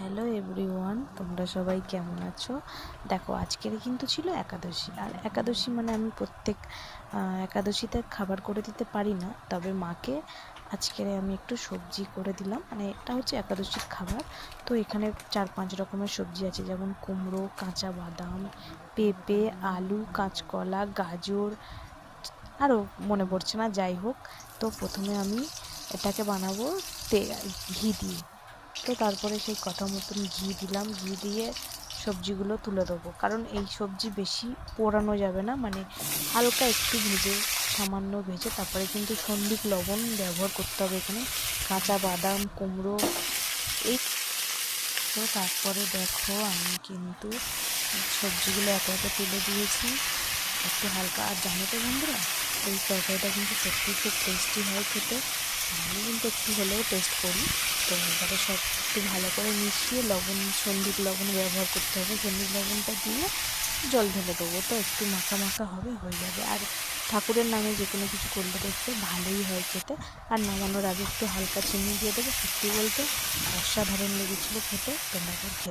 Hello everyone, তোমরা সবাই কেমন আছো? দেখো, আজকের কিন্তু ছিল একাদশী। আর একাদশী মানে আমি প্রত্যেক একাদশীতে খাবার করে দিতে পারি না। তবে মাকে আজকের আমি একটু সবজি করে দিলাম। মানে এটা হচ্ছে একাদশীর খাবার। তো এখানে চার পাঁচ রকমের সবজি আছে। যেমন কুমড়ো, কাঁচা বাদাম, পেঁপে, আলু, কাঁচকলা, গাজর আরও মনে পড়ছে না, যাই হোক। তো প্রথমে আমি এটাকে বানাবো ঘি দিয়ে। তো তারপরে সেই কথা মতন ঘি দিলাম। ঘি দিয়ে সবজিগুলো তুলে দেবো। কারণ এই সবজি বেশি পোড়ানো যাবে না। মানে হালকা একটু ভেজে, সামান্য ভেজে, তারপরে কিন্তু সন্ধিক লবণ ব্যবহার করতে হবে এখানে। কাঁচা বাদাম, কুমড়ো, এই তো তারপরে দেখো আমি কিন্তু সবজিগুলো একে একে তুলে দিয়েছি। একটু হালকা, আর জানো তো বন্ধুরা, এই তরকারিটা কিন্তু সত্যি খুব টেস্টি হয় খেতে। আমি কিন্তু একটু হলেও টেস্ট করি। তো এবারে সব একটু ভালো করে মিশিয়ে লবণ, সন্দীপ লবণ ব্যবহার করতে হবে। সন্দীপ লবণটা দিয়ে জল ঢেলে দেবো। তো একটু মাখা মাখা হবে, হয়ে যাবে। আর ঠাকুরের নামে যে কোনো কিছু করলে দেখতে ভালোই হয় খেতে। আর নামানোর আগে একটু হালকা চিনি দিয়ে দেবো। সত্যি বলতে অসাধারণ লেগেছিলো খেতে। তোমরা খেতে